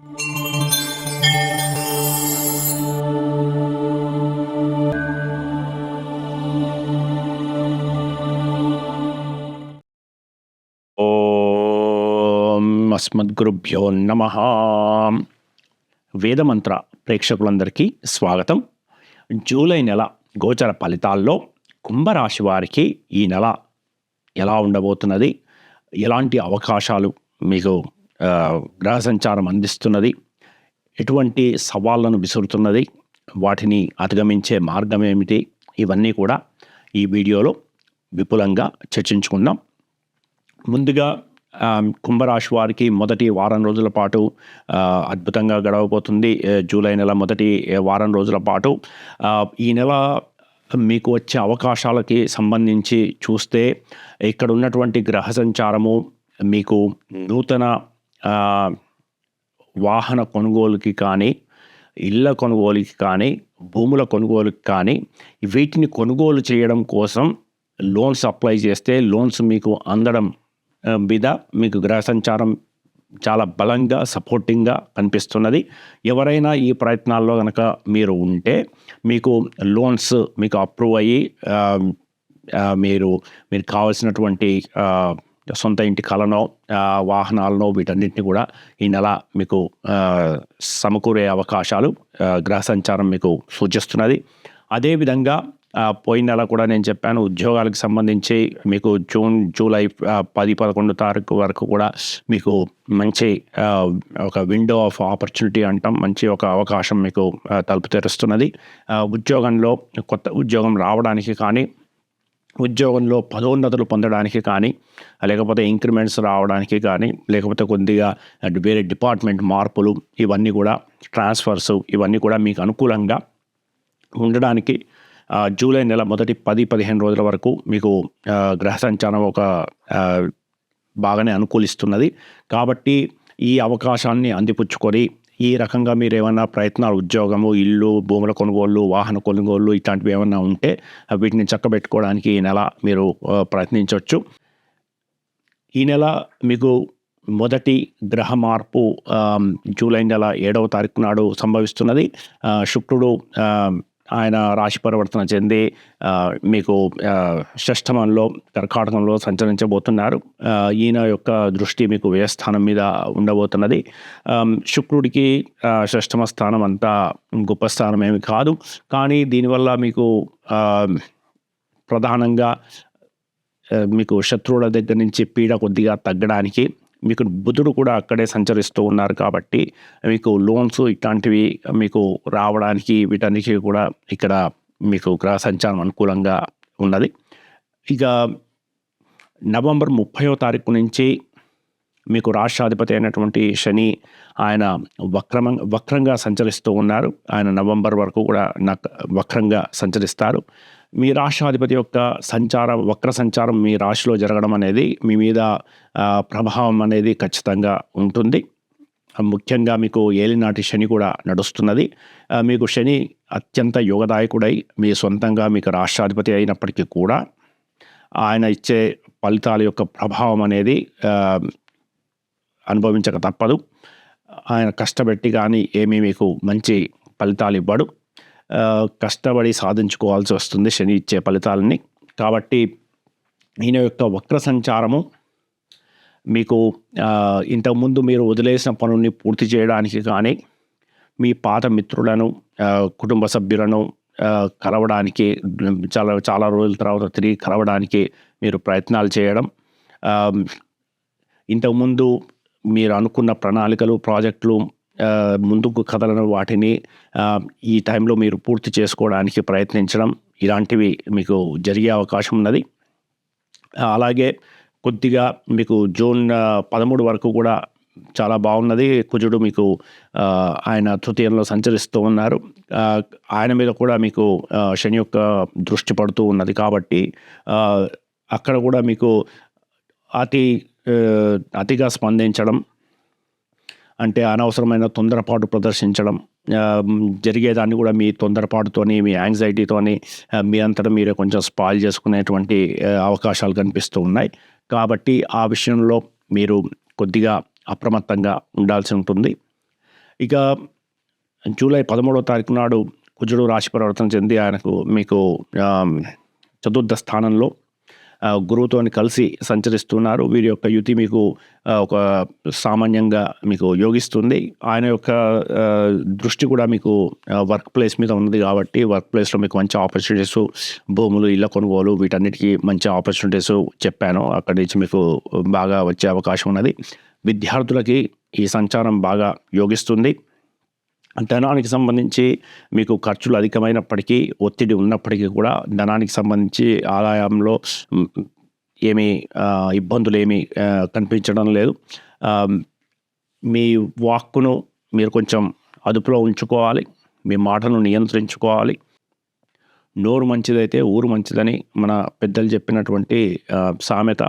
అస్మద్గురుభ్యో నమ. వేదమంత్ర ప్రేక్షకులందరికీ స్వాగతం. జూలై నెల గోచర ఫలితాల్లో కుంభరాశి వారికి ఈ నెల ఎలా ఉండబోతున్నది? ఎలాంటి అవకాశాలు మీకు గ్రహ సంచారం అందిస్తున్నది. ఎటువంటి సవాళ్ళను విసురుతున్నది. వాటిని అధిగమించే మార్గం ఏమిటి? ఇవన్నీ కూడా ఈ వీడియోలో విపులంగా చర్చించుకుందాం. ముందుగా కుంభరాశి వారికి మొదటి వారం రోజుల పాటు అద్భుతంగా గడవబోతుంది. జూలై నెల మొదటి వారం రోజుల పాటు. ఈ నెల మీకు వచ్చే అవకాశాలకి సంబంధించి చూస్తే ఇక్కడ ఉన్నటువంటి గ్రహ సంచారము మీకు నూతన వాహన కొనుగోలుకి కానీ ఇళ్ళ కొనుగోలుకి కానీ భూముల కొనుగోలుకి కానీ వీటిని కొనుగోలు చేయడం కోసం లోన్స్ అప్లై చేస్తే లోన్స్ మీకు అందడం మీద మీకు గ్రహ సంచారం చాలా బలంగా సపోర్టింగ్గా కనిపిస్తున్నది. ఎవరైనా ఈ ప్రయత్నాల్లో కనుక మీరు ఉంటే మీకు లోన్స్ మీకు అప్రూవ్ అయ్యి మీరు మీరు కావాల్సినటువంటి సొంత ఇంటి కళనో వాహనాలనో వీటన్నిటిని కూడా ఈ నెల మీకు సమకూరే అవకాశాలు గ్రహ సంచారం మీకు సూచిస్తున్నది. అదేవిధంగా పోయిన నెల కూడా నేను చెప్పాను ఉద్యోగాలకు సంబంధించి మీకు జూన్ జూలై పది పదకొండు తారీఖు వరకు కూడా మీకు మంచి ఒక విండో ఆఫ్ ఆపర్చునిటీ అంటాం మంచి ఒక అవకాశం మీకు తలుపు తెరుస్తున్నది. ఉద్యోగంలో కొత్త ఉద్యోగం రావడానికి కానీ ఉద్యోగంలో పదోన్నతులు పొందడానికి కానీ లేకపోతే ఇంక్రిమెంట్స్ రావడానికి కానీ లేకపోతే కొద్దిగా వేరే డిపార్ట్మెంట్ మార్పులు ఇవన్నీ కూడా ట్రాన్స్ఫర్స్ ఇవన్నీ కూడా మీకు అనుకూలంగా ఉండడానికి జూలై నెల మొదటి పది పదిహేను రోజుల వరకు మీకు గ్రహ సంచారం ఒక బాగానే అనుకూలిస్తున్నది. కాబట్టి ఈ అవకాశాన్ని అందిపుచ్చుకొని ఈ రకంగా మీరు ఏమైనా ప్రయత్నాలు ఉద్యోగము ఇల్లు భూముల కొనుగోళ్ళు వాహన కొనుగోళ్ళు ఇట్లాంటివి ఏమైనా ఉంటే వీటిని చక్కబెట్టుకోవడానికి ఈ నెల మీరు ప్రయత్నించవచ్చు ఈ నెల మీకు మొదటి గ్రహ మార్పు జూలై నెల ఏడవ తారీఖు నాడు సంభవిస్తున్నది. శుక్రుడు ఆయన రాశి పరివర్తన చెంది మీకు షష్టమంలో కర్కాటకంలో సంచరించబోతున్నారు. ఈయన యొక్క దృష్టి మీకు వ్యయస్థానం మీద ఉండబోతున్నది. శుక్రుడికి షష్టమ స్థానం అంతా గొప్ప స్థానం ఏమి కాదు. కానీ దీనివల్ల మీకు ప్రధానంగా మీకు శత్రువుల దగ్గర నుంచి పీడ కొద్దిగా తగ్గడానికి మీకు బుధుడు కూడా అక్కడే సంచరిస్తూ ఉన్నారు కాబట్టి మీకు లోన్స్ ఇట్లాంటివి మీకు రావడానికి వీటన్నిటికీ కూడా ఇక్కడ మీకు గ్రహ సంచారం అనుకూలంగా ఉన్నది. ఇక నవంబర్ ముప్పయో తారీఖు నుంచి మీకు రాష్ట్రాధిపతి అయినటువంటి శని ఆయన వక్రమ వక్రంగా సంచరిస్తూ ఉన్నారు. ఆయన నవంబర్ వరకు కూడా నాకు వక్రంగా సంచరిస్తారు. మీ రాష్ట్రాధిపతి యొక్క సంచారం వక్ర సంచారం మీ రాశిలో జరగడం అనేది మీ మీద ప్రభావం అనేది ఖచ్చితంగా ఉంటుంది. ముఖ్యంగా మీకు ఏలినాటి శని కూడా నడుస్తున్నది. మీకు శని అత్యంత యోగదాయకుడై మీ సొంతంగా మీకు రాష్ట్రాధిపతి అయినప్పటికీ కూడా ఆయన ఇచ్చే ఫలితాల యొక్క ప్రభావం అనేది అనుభవించక తప్పదు. ఆయన కష్టపెట్టి కానీ ఏమీ మీకు మంచి ఫలితాలు ఇవ్వడు. కష్టపడి సాధించుకోవాల్సి వస్తుంది శని ఇచ్చే ఫలితాలని కాబట్టి ఈయన యొక్క వక్ర సంచారము మీకు ఇంతకుముందు మీరు వదిలేసిన పనుల్ని పూర్తి చేయడానికి కానీ మీ పాత మిత్రులను కుటుంబ సభ్యులను కలవడానికి చాలా చాలా రోజుల తర్వాత తిరిగి కలవడానికి మీరు ప్రయత్నాలు చేయడం. ఇంతకుముందు మీరు అనుకున్న ప్రణాళికలు ప్రాజెక్టులు ముందుకు కదలను వాటిని ఈ టైంలో మీరు పూర్తి చేసుకోవడానికి ప్రయత్నించడం ఇలాంటివి మీకు జరిగే అవకాశం ఉన్నది. అలాగే కొద్దిగా మీకు జూన్ పదమూడు వరకు కూడా చాలా బాగున్నది. కుజుడు మీకు ఆయన తృతీయంలో సంచరిస్తూ ఉన్నారు. ఆయన మీద కూడా మీకు శని యొక్క దృష్టి పడుతూ ఉన్నది కాబట్టి అక్కడ కూడా మీకు అతి అతిగా స్పందించడం అంటే అనవసరమైన తొందరపాటు ప్రదర్శించడం జరిగేదాన్ని కూడా మీ తొందరపాటుతోని మీ యాంగ్జైటీతోని మీ అంతటా మీరే కొంచెం స్పాయిల్ చేసుకునేటువంటి అవకాశాలు కనిపిస్తూ ఉన్నాయి. కాబట్టి ఆ విషయంలో మీరు కొద్దిగా అప్రమత్తంగా ఉండాల్సి ఉంటుంది. ఇక జూలై పదమూడవ తారీఖు నాడు కుజుడు రాశి పరివర్తన చెంది ఆయనకు మీకు చతుర్థ స్థానంలో గురువుతోని కలిసి సంచరిస్తున్నారు. వీరి యొక్క యుతి మీకు ఒక సామాన్యంగా మీకు యోగిస్తుంది. ఆయన యొక్క దృష్టి కూడా మీకు వర్క్ ప్లేస్ మీద ఉన్నది కాబట్టి వర్క్ ప్లేస్లో మీకు మంచి ఆపర్చునిటీస్ భూములు ఇళ్ళ కొనుగోలు వీటన్నిటికీ మంచి ఆపర్చునిటీస్ చెప్పాను. అక్కడి నుంచి మీకు బాగా వచ్చే అవకాశం ఉన్నది. విద్యార్థులకి ఈ సంచారం బాగా యోగిస్తుంది. ధనానికి సంబంధించి మీకు ఖర్చులు అధికమైనప్పటికీ ఒత్తిడి ఉన్నప్పటికీ కూడా ధనానికి సంబంధించి ఆదాయంలో ఏమీ ఇబ్బందులు ఏమీ కనిపించడం లేదు. మీ వాక్కును మీరు కొంచెం అదుపులో ఉంచుకోవాలి. మీ మాటను నియంత్రించుకోవాలి. నోరు మంచిదైతే ఊరు మంచిదని మన పెద్దలు చెప్పినటువంటి సామెత.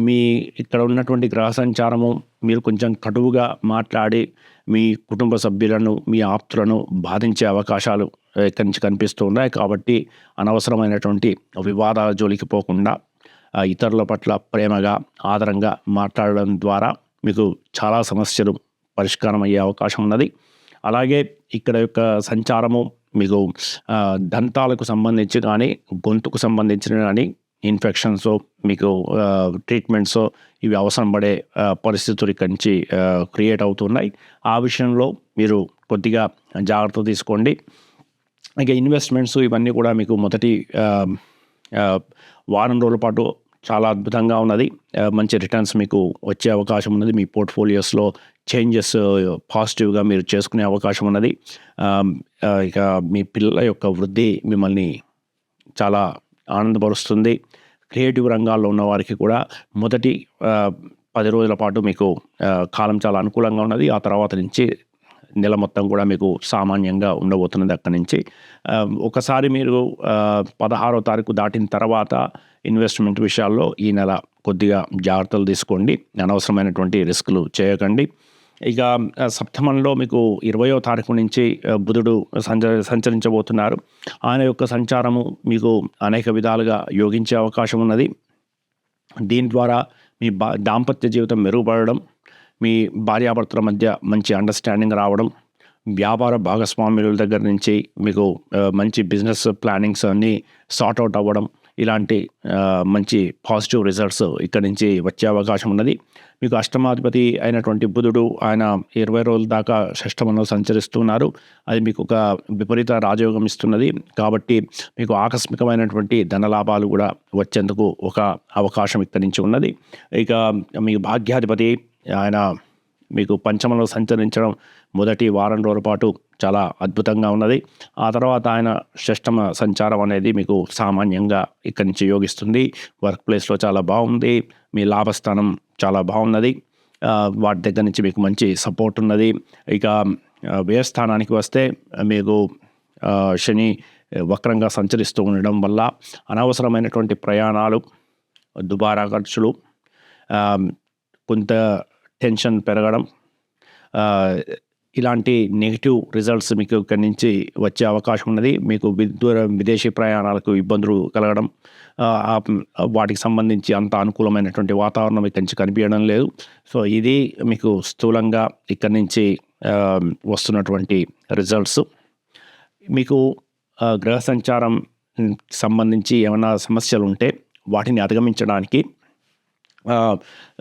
మీ ఇక్కడ ఉన్నటువంటి గ్రహ సంచారము మీరు కొంచెం కటువుగా మాట్లాడి మీ కుటుంబ సభ్యులను మీ ఆప్తులను బాధించే అవకాశాలు ఆ, ఇక్కడి నుంచి కనిపిస్తూ ఉన్నాయి. కాబట్టి అనవసరమైనటువంటి వివాదాల జోలికి పోకుండా ఇతరుల పట్ల ప్రేమగా ఆదరంగా మాట్లాడడం ద్వారా మీకు చాలా సమస్యలు పరిష్కారం అయ్యే అవకాశం ఉన్నది. అలాగే ఇక్కడ యొక్క సంచారము మీకు దంతాలకు సంబంధించి కానీ గొంతుకు సంబంధించిన కానీ ఇన్ఫెక్షన్స్ మీకు ట్రీట్మెంట్స్ ఇవి అవసరం పడే పరిస్థితులు ఇక్కడి నుంచి క్రియేట్ అవుతున్నాయి. ఆ విషయంలో మీరు కొద్దిగా జాగ్రత్త తీసుకోండి. ఇక ఇన్వెస్ట్మెంట్స్ ఇవన్నీ కూడా మీకు మొదటి వారం రోజుల పాటు చాలా అద్భుతంగా ఉన్నది. మంచి రిటర్న్స్ మీకు వచ్చే అవకాశం ఉన్నది. మీ పోర్ట్ఫోలియోస్లో చేంజెస్ పాజిటివ్గా మీరు చేసుకునే అవకాశం ఉన్నది. ఇక మీ పిల్లల యొక్క వృద్ధి మిమ్మల్ని చాలా ఆనందపరుస్తుంది. క్రియేటివ్ రంగాల్లో ఉన్న వారికి కూడా మొదటి పది రోజుల పాటు మీకు కాలం చాలా అనుకూలంగా ఉన్నది. ఆ తర్వాత నుంచి నెల మొత్తం కూడా మీకు సామాన్యంగా ఉండబోతున్నది అక్కడి నుంచి. ఒకసారి మీరు పదహారో తారీఖు దాటిన తర్వాత ఇన్వెస్ట్మెంట్ విషయాల్లో ఈ నెల కొద్దిగా జాగ్రత్తలు తీసుకోండి. అనవసరమైనటువంటి రిస్కులు చేయకండి. ఇక సప్తమంలో మీకు ఇరవయో తారీఖు నుంచి బుధుడు సంచ సంచరించబోతున్నారు. ఆయన యొక్క సంచారము మీకు అనేక విధాలుగా యోగించే అవకాశం ఉన్నది. దీని ద్వారా మీ బా దాంపత్య జీవితం మెరుగుపడడం మీ భార్యాభర్తల మధ్య మంచి అండర్స్టాండింగ్ రావడం వ్యాపార భాగస్వామ్యుల దగ్గర నుంచి మీకు మంచి బిజినెస్ ప్లానింగ్స్ అన్నీ సార్ట్ అవుట్ అవ్వడం ఇలాంటి మంచి పాజిటివ్ రిజల్ట్స్ ఇక్కడి నుంచి వచ్చే అవకాశం ఉన్నది. మీకు అష్టమాధిపతి అయినటువంటి బుధుడు ఆయన ఇరవై రోజుల దాకా షష్టమంలో సంచరిస్తున్నారు. అది మీకు ఒక విపరీత రాజయోగం ఇస్తున్నది. కాబట్టి మీకు ఆకస్మికమైనటువంటి ధనలాభాలు కూడా వచ్చేందుకు ఒక అవకాశం ఇక్కడి నుంచి ఉన్నది. ఇక మీ భాగ్యాధిపతి ఆయన మీకు పంచమలో సంచరించడం మొదటి వారం రోజుల పాటు చాలా అద్భుతంగా ఉన్నది. ఆ తర్వాత ఆయన షష్టమ సంచారం అనేది మీకు సామాన్యంగా ఇక్కడి నుంచి యోగిస్తుంది. వర్క్ ప్లేస్లో చాలా బాగుంది. మీ లాభస్థానం చాలా బాగున్నది. వాటి దగ్గర నుంచి మీకు మంచి సపోర్ట్ ఉన్నది. ఇక వ్యయస్థానానికి వస్తే మీకు శని వక్రంగా సంచరిస్తూ ఉండడం వల్ల అనవసరమైనటువంటి ప్రయాణాలు దుబారా ఖర్చులు కొంత టెన్షన్ పెరగడం ఇలాంటి నెగిటివ్ రిజల్ట్స్ మీకు ఇక్కడి నుంచి వచ్చే అవకాశం ఉన్నది. మీకు దూర విదేశీ ప్రయాణాలకు ఇబ్బందులు కలగడం వాటికి సంబంధించి అంత అనుకూలమైనటువంటి వాతావరణం ఇక్కడి నుంచి కనిపించడం లేదు. సో ఇది మీకు స్థూలంగా ఇక్కడి నుంచి వస్తున్నటువంటి రిజల్ట్స్. మీకు గ్రహ సంచారం సంబంధించి ఏమైనా సమస్యలు ఉంటే వాటిని అధిగమించడానికి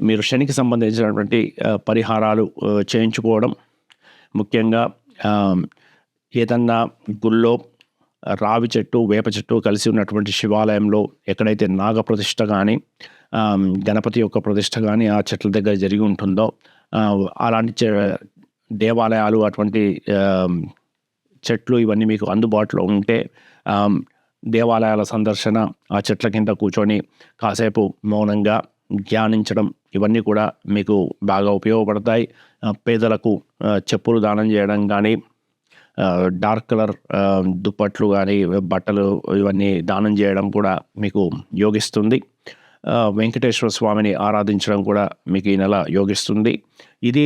మీరు శనికి సంబంధించినటువంటి పరిహారాలు చేయించుకోవడం ముఖ్యంగా ఏదన్నా గుళ్ళో రావి చెట్టు వేప చెట్టు కలిసి ఉన్నటువంటి శివాలయంలో ఎక్కడైతే నాగ ప్రతిష్ట కానీ గణపతి యొక్క ప్రతిష్ట కానీ ఆ చెట్ల దగ్గర జరిగి ఉంటుందో అలాంటి చె- దేవాలయాలు అటువంటి చెట్లు ఇవన్నీ మీకు అందుబాటులో ఉంటే దేవాలయాల సందర్శన ఆ చెట్ల కింద కూర్చొని కాసేపు మౌనంగా ధ్యానించడం ఇవన్నీ కూడా మీకు బాగా ఉపయోగపడతాయి. పేదలకు చెప్పులు దానం చేయడం కానీ డార్క్ కలర్ దుప్పట్లు కానీ బట్టలు ఇవన్నీ దానం చేయడం కూడా మీకు యోగిస్తుంది. వెంకటేశ్వర స్వామిని ఆరాధించడం కూడా మీకు ఈ నెల యోగిస్తుంది. ఇది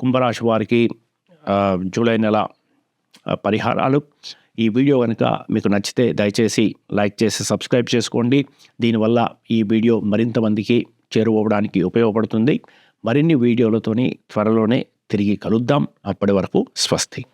కుంభరాశి వారికి జూలై నెల పరిహారాలు. ఈ వీడియో కనుక మీకు నచ్చితే దయచేసి లైక్ చేసి సబ్స్క్రైబ్ చేసుకోండి. దీనివల్ల ఈ వీడియో మరింత మందికి చేరువవడానికి ఉపయోగపడుతుంది. మరిన్ని వీడియోలతోని త్వరలోనే తిరిగి కలుద్దాం. అప్పటి వరకు స్వస్తి.